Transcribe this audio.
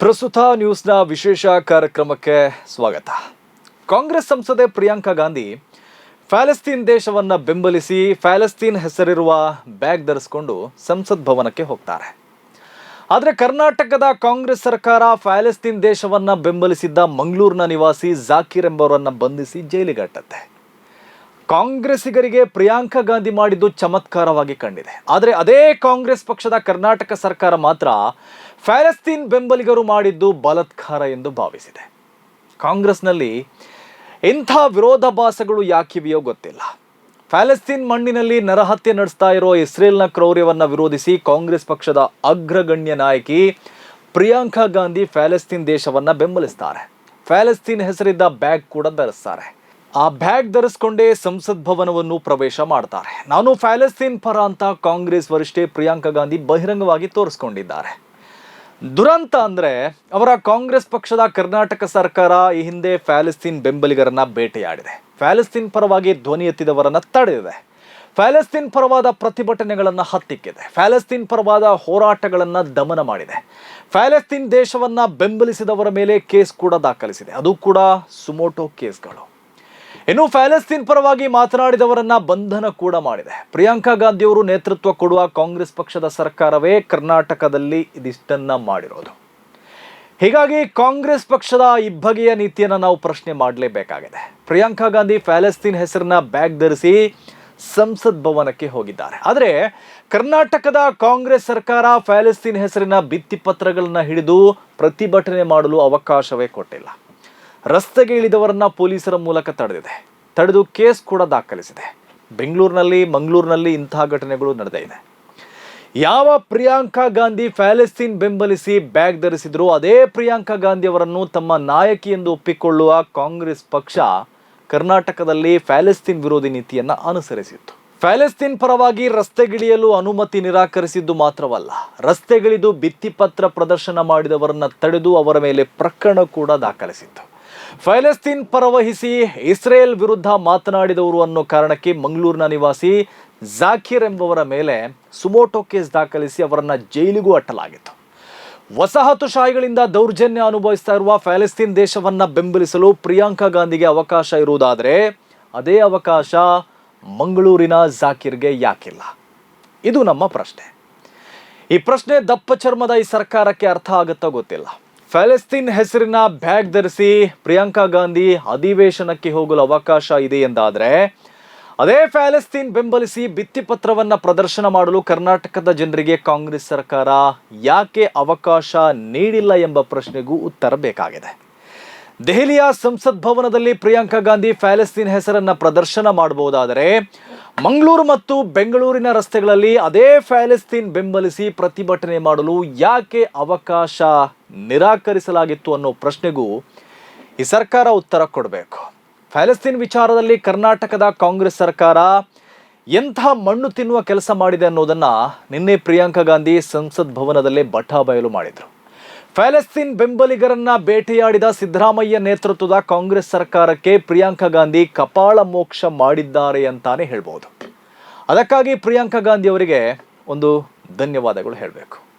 ಪ್ರಸ್ತುತ ನ್ಯೂಸ್ನ ವಿಶೇಷ ಕಾರ್ಯಕ್ರಮಕ್ಕೆ ಸ್ವಾಗತ. ಕಾಂಗ್ರೆಸ್ ಸಂಸದೆ ಪ್ರಿಯಾಂಕಾ ಗಾಂಧಿ ಫ್ಯಾಲೆಸ್ತೀನ್ ದೇಶವನ್ನ ಬೆಂಬಲಿಸಿ ಫ್ಯಾಲೆಸ್ತೀನ್ ಹೆಸರಿರುವ ಬ್ಯಾಗ್ ಧರಿಸಿಕೊಂಡು ಸಂಸತ್ ಭವನಕ್ಕೆ ಹೋಗ್ತಾರೆ. ಆದರೆ ಕರ್ನಾಟಕದ ಕಾಂಗ್ರೆಸ್ ಸರ್ಕಾರ ಫ್ಯಾಲೆಸ್ತೀನ್ ದೇಶವನ್ನ ಬೆಂಬಲಿಸಿದ್ದ ಮಂಗಳೂರಿನ ನಿವಾಸಿ ಜಾಕಿರ್ ಎಂಬವರನ್ನು ಬಂಧಿಸಿ ಜೈಲಿಗಟ್ಟತ್ತೆ. ಕಾಂಗ್ರೆಸ್ಸಿಗರಿಗೆ ಪ್ರಿಯಾಂಕಾ ಗಾಂಧಿ ಮಾಡಿದ್ದು ಚಮತ್ಕಾರವಾಗಿ ಕಂಡಿದೆ. ಆದರೆ ಅದೇ ಕಾಂಗ್ರೆಸ್ ಪಕ್ಷದ ಕರ್ನಾಟಕ ಸರ್ಕಾರ ಮಾತ್ರ ಫ್ಯಾಲಸ್ತೀನ್ ಬೆಂಬಲಿಗರು ಮಾಡಿದ್ದು ಬಲತ್ಕಾರ ಎಂದು ಭಾವಿಸಿದೆ. ಕಾಂಗ್ರೆಸ್ನಲ್ಲಿ ಇಂಥ ವಿರೋಧಾಭಾಸಗಳು ಯಾಕಿವೆಯೋ ಗೊತ್ತಿಲ್ಲ. ಫ್ಯಾಲಸ್ತೀನ್ ಮಣ್ಣಿನಲ್ಲಿ ನರಹತ್ಯೆ ನಡೆಸ್ತಾ ಇರೋ ಇಸ್ರೇಲ್ನ ಕ್ರೌರ್ಯವನ್ನು ವಿರೋಧಿಸಿ ಕಾಂಗ್ರೆಸ್ ಪಕ್ಷದ ಅಗ್ರಗಣ್ಯ ನಾಯಕಿ ಪ್ರಿಯಾಂಕಾ ಗಾಂಧಿ ಫ್ಯಾಲಸ್ತೀನ್ ದೇಶವನ್ನು ಬೆಂಬಲಿಸ್ತಾರೆ. ಫ್ಯಾಲಸ್ತೀನ್ ಹೆಸರಿದ್ದ ಬ್ಯಾಗ್ ಕೂಡ ಧರಿಸ್ತಾರೆ ಆ ಬ್ಯಾಗ್ ಧರಿಸ್ಕೊಂಡೇ ಸಂಸತ್ ಭವನವನ್ನು ಪ್ರವೇಶ ಮಾಡ್ತಾರೆ. ನಾನು ಫ್ಯಾಲೆಸ್ತೀನ್ ಪರ ಅಂತ ಕಾಂಗ್ರೆಸ್ ವರಿಷ್ಠೆ ಪ್ರಿಯಾಂಕಾ ಗಾಂಧಿ ಬಹಿರಂಗವಾಗಿ ತೋರಿಸ್ಕೊಂಡಿದ್ದಾರೆ. ದುರಂತ ಅಂದ್ರೆ ಅವರ ಕಾಂಗ್ರೆಸ್ ಪಕ್ಷದ ಕರ್ನಾಟಕ ಸರ್ಕಾರ ಈ ಹಿಂದೆ ಫ್ಯಾಲೆಸ್ತೀನ್ ಬೆಂಬಲಿಗರನ್ನ ಬೇಟೆಯಾಡಿದೆ. ಫ್ಯಾಲೆಸ್ತೀನ್ ಪರವಾಗಿ ಧ್ವನಿ ಎತ್ತಿದವರನ್ನ ತಡೆದಿದೆ. ಫ್ಯಾಲೆಸ್ತೀನ್ ಪರವಾದ ಪ್ರತಿಭಟನೆಗಳನ್ನು ಹತ್ತಿಕ್ಕಿದೆ. ಫ್ಯಾಲೆಸ್ತೀನ್ ಪರವಾದ ಹೋರಾಟಗಳನ್ನು ದಮನ ಮಾಡಿದೆ. ಫ್ಯಾಲೆಸ್ತೀನ್ ದೇಶವನ್ನ ಬೆಂಬಲಿಸಿದವರ ಮೇಲೆ ಕೇಸ್ ಕೂಡ ದಾಖಲಿಸಿದೆ. ಅದು ಕೂಡ ಸುಮೋಟೋ ಕೇಸ್ಗಳು. ಇನ್ನು ಫ್ಯಾಲೆಸ್ತೀನ್ ಪರವಾಗಿ ಮಾತನಾಡಿದವರನ್ನ ಬಂಧನ ಕೂಡ ಮಾಡಿದೆ. ಪ್ರಿಯಾಂಕಾ ಗಾಂಧಿಯವರು ನೇತೃತ್ವ ಕೊಡುವ ಕಾಂಗ್ರೆಸ್ ಪಕ್ಷದ ಸರ್ಕಾರವೇ ಕರ್ನಾಟಕದಲ್ಲಿ ಇದಿಷ್ಟನ್ನ ಮಾಡಿರೋದು. ಹೀಗಾಗಿ ಕಾಂಗ್ರೆಸ್ ಪಕ್ಷದ ಇಬ್ಬಗೆಯ ನೀತಿಯನ್ನು ನಾವು ಪ್ರಶ್ನೆ ಮಾಡಲೇಬೇಕಾಗಿದೆ. ಪ್ರಿಯಾಂಕಾ ಗಾಂಧಿ ಫ್ಯಾಲೆಸ್ತೀನ್ ಹೆಸರನ್ನ ಬ್ಯಾಗ್ ಧರಿಸಿ ಸಂಸತ್ ಭವನಕ್ಕೆ ಹೋಗಿದ್ದಾರೆ. ಆದರೆ ಕರ್ನಾಟಕದ ಕಾಂಗ್ರೆಸ್ ಸರ್ಕಾರ ಫ್ಯಾಲೆಸ್ತೀನ್ ಹೆಸರಿನ ಭಿತ್ತಿಪತ್ರಗಳನ್ನ ಹಿಡಿದು ಪ್ರತಿಭಟನೆ ಮಾಡಲು ಅವಕಾಶವೇ ಕೊಟ್ಟಿಲ್ಲ. ರಸ್ತೆಗೆ ಇಳಿದವರನ್ನ ಪೊಲೀಸರ ಮೂಲಕ ತಡೆದಿದೆ. ತಡೆದು ಕೇಸ್ ಕೂಡ ದಾಖಲಿಸಿದೆ. ಬೆಂಗಳೂರಿನಲ್ಲಿ, ಮಂಗಳೂರಿನಲ್ಲಿ ಇಂತಹ ಘಟನೆಗಳು ನಡೆದಿದೆ ಯಾವ ಪ್ರಿಯಾಂಕಾ ಗಾಂಧಿ ಫ್ಯಾಲೆಸ್ತೀನ್ ಬೆಂಬಲಿಸಿ ಬ್ಯಾಗ್ ಧರಿಸಿದ್ರು ಅದೇ ಪ್ರಿಯಾಂಕಾ ಗಾಂಧಿ ಅವರನ್ನು ತಮ್ಮ ನಾಯಕಿ ಎಂದು ಒಪ್ಪಿಕೊಳ್ಳುವ ಕಾಂಗ್ರೆಸ್ ಪಕ್ಷ ಕರ್ನಾಟಕದಲ್ಲಿ ಫ್ಯಾಲೆಸ್ತೀನ್ ವಿರೋಧಿ ನೀತಿಯನ್ನ ಅನುಸರಿಸಿತ್ತು. ಫ್ಯಾಲೆಸ್ತೀನ್ ಪರವಾಗಿ ರಸ್ತೆಗಿಳಿಯಲು ಅನುಮತಿ ನಿರಾಕರಿಸಿದ್ದು ಮಾತ್ರವಲ್ಲ, ರಸ್ತೆಗಿಳಿದು ಭಿತ್ತಿಪತ್ರ ಪ್ರದರ್ಶನ ಮಾಡಿದವರನ್ನ ತಡೆದು ಅವರ ಮೇಲೆ ಪ್ರಕರಣ ಕೂಡ ದಾಖಲಿಸಿತ್ತು. ಫ್ಯಾಲೆಸ್ತೀನ್ ಪರವಹಿಸಿ ಇಸ್ರೇಲ್ ವಿರುದ್ಧ ಮಾತನಾಡಿದವರು ಅನ್ನೋ ಕಾರಣಕ್ಕೆ ಮಂಗಳೂರಿನ ನಿವಾಸಿ ಜಾಕೀರ್ ಎಂಬವರ ಮೇಲೆ ಸುಮೋಟೋ ಕೇಸ್ ದಾಖಲಿಸಿ ಅವರನ್ನ ಜೈಲಿಗೂ ಅಟ್ಟಲಾಗಿತ್ತು. ವಸಾಹತುಶಾಹಿಗಳಿಂದ ದೌರ್ಜನ್ಯ ಅನುಭವಿಸ್ತಾ ಇರುವ ಫ್ಯಾಲೆಸ್ತೀನ್ ದೇಶವನ್ನ ಬೆಂಬಲಿಸಲು ಪ್ರಿಯಾಂಕಾ ಗಾಂಧಿಗೆ ಅವಕಾಶ ಇರುವುದಾದರೆ ಅದೇ ಅವಕಾಶ ಮಂಗಳೂರಿನ ಜಾಕೀರ್ಗೆ ಯಾಕಿಲ್ಲ? ಇದು ನಮ್ಮ ಪ್ರಶ್ನೆ. ಈ ಪ್ರಶ್ನೆ ದಪ್ಪ ಚರ್ಮದ ಈ ಸರ್ಕಾರಕ್ಕೆ ಅರ್ಥ ಆಗುತ್ತೋ ಗೊತ್ತಿಲ್ಲ. ಫ್ಯಾಲೆಸ್ತೀನ್ ಹೆಸರಿನ ಬ್ಯಾಗ್ ಧರಿಸಿ ಪ್ರಿಯಾಂಕಾ ಗಾಂಧಿ ಅಧಿವೇಶನಕ್ಕೆ ಹೋಗಲು ಅವಕಾಶ ಇದೆ ಎಂದಾದರೆ, ಅದೇ ಫ್ಯಾಲೆಸ್ತೀನ್ ಬೆಂಬಲಿಸಿ ಭಿತ್ತಿಪತ್ರವನ್ನು ಪ್ರದರ್ಶನ ಮಾಡಲು ಕರ್ನಾಟಕದ ಜನರಿಗೆ ಕಾಂಗ್ರೆಸ್ ಸರ್ಕಾರ ಯಾಕೆ ಅವಕಾಶ ನೀಡಿಲ್ಲ ಎಂಬ ಪ್ರಶ್ನೆಗೂ ಉತ್ತರ ಬೇಕಾಗಿದೆ. ದೆಹಲಿಯ ಸಂಸತ್ ಭವನದಲ್ಲಿ ಪ್ರಿಯಾಂಕಾ ಗಾಂಧಿ ಫ್ಯಾಲೆಸ್ತೀನ್ ಹೆಸರನ್ನು ಪ್ರದರ್ಶನ ಮಾಡಬಹುದಾದರೆ ಮಂಗಳೂರು ಮತ್ತು ಬೆಂಗಳೂರಿನ ರಸ್ತೆಗಳಲ್ಲಿ ಅದೇ ಫ್ಯಾಲೆಸ್ತೀನ್ ಬೆಂಬಲಿಸಿ ಪ್ರತಿಭಟನೆ ಮಾಡಲು ಯಾಕೆ ಅವಕಾಶ ನಿರಾಕರಿಸಲಾಗಿತ್ತು ಅನ್ನೋ ಪ್ರಶ್ನೆಗೂ ಈ ಸರ್ಕಾರ ಉತ್ತರ ಕೊಡಬೇಕು. ಫ್ಯಾಲೆಸ್ತೀನ್ ವಿಚಾರದಲ್ಲಿ ಕರ್ನಾಟಕದ ಕಾಂಗ್ರೆಸ್ ಸರ್ಕಾರ ಎಂಥ ಮಣ್ಣು ತಿನ್ನುವ ಕೆಲಸ ಮಾಡಿದೆ ಅನ್ನೋದನ್ನು ನಿನ್ನೆ ಪ್ರಿಯಾಂಕಾ ಗಾಂಧಿ ಸಂಸತ್ ಭವನದಲ್ಲೇ ಬಟಾ ಬಯಲು ಮಾಡಿದ್ರು. ಫ್ಯಾಲೆಸ್ತೀನ್ ಬೆಂಬಲಿಗರನ್ನ ಬೇಟೆಯಾಡಿದ ಸಿದ್ದರಾಮಯ್ಯ ನೇತೃತ್ವದ ಕಾಂಗ್ರೆಸ್ ಸರ್ಕಾರಕ್ಕೆ ಪ್ರಿಯಾಂಕಾ ಗಾಂಧಿ ಕಪಾಳ ಮೋಕ್ಷ ಮಾಡಿದ್ದಾರೆ ಅಂತಾನೆ ಹೇಳ್ಬೋದು. ಅದಕ್ಕಾಗಿ ಪ್ರಿಯಾಂಕಾ ಗಾಂಧಿ ಅವರಿಗೆ ಒಂದು ಧನ್ಯವಾದಗಳು ಹೇಳಬೇಕು.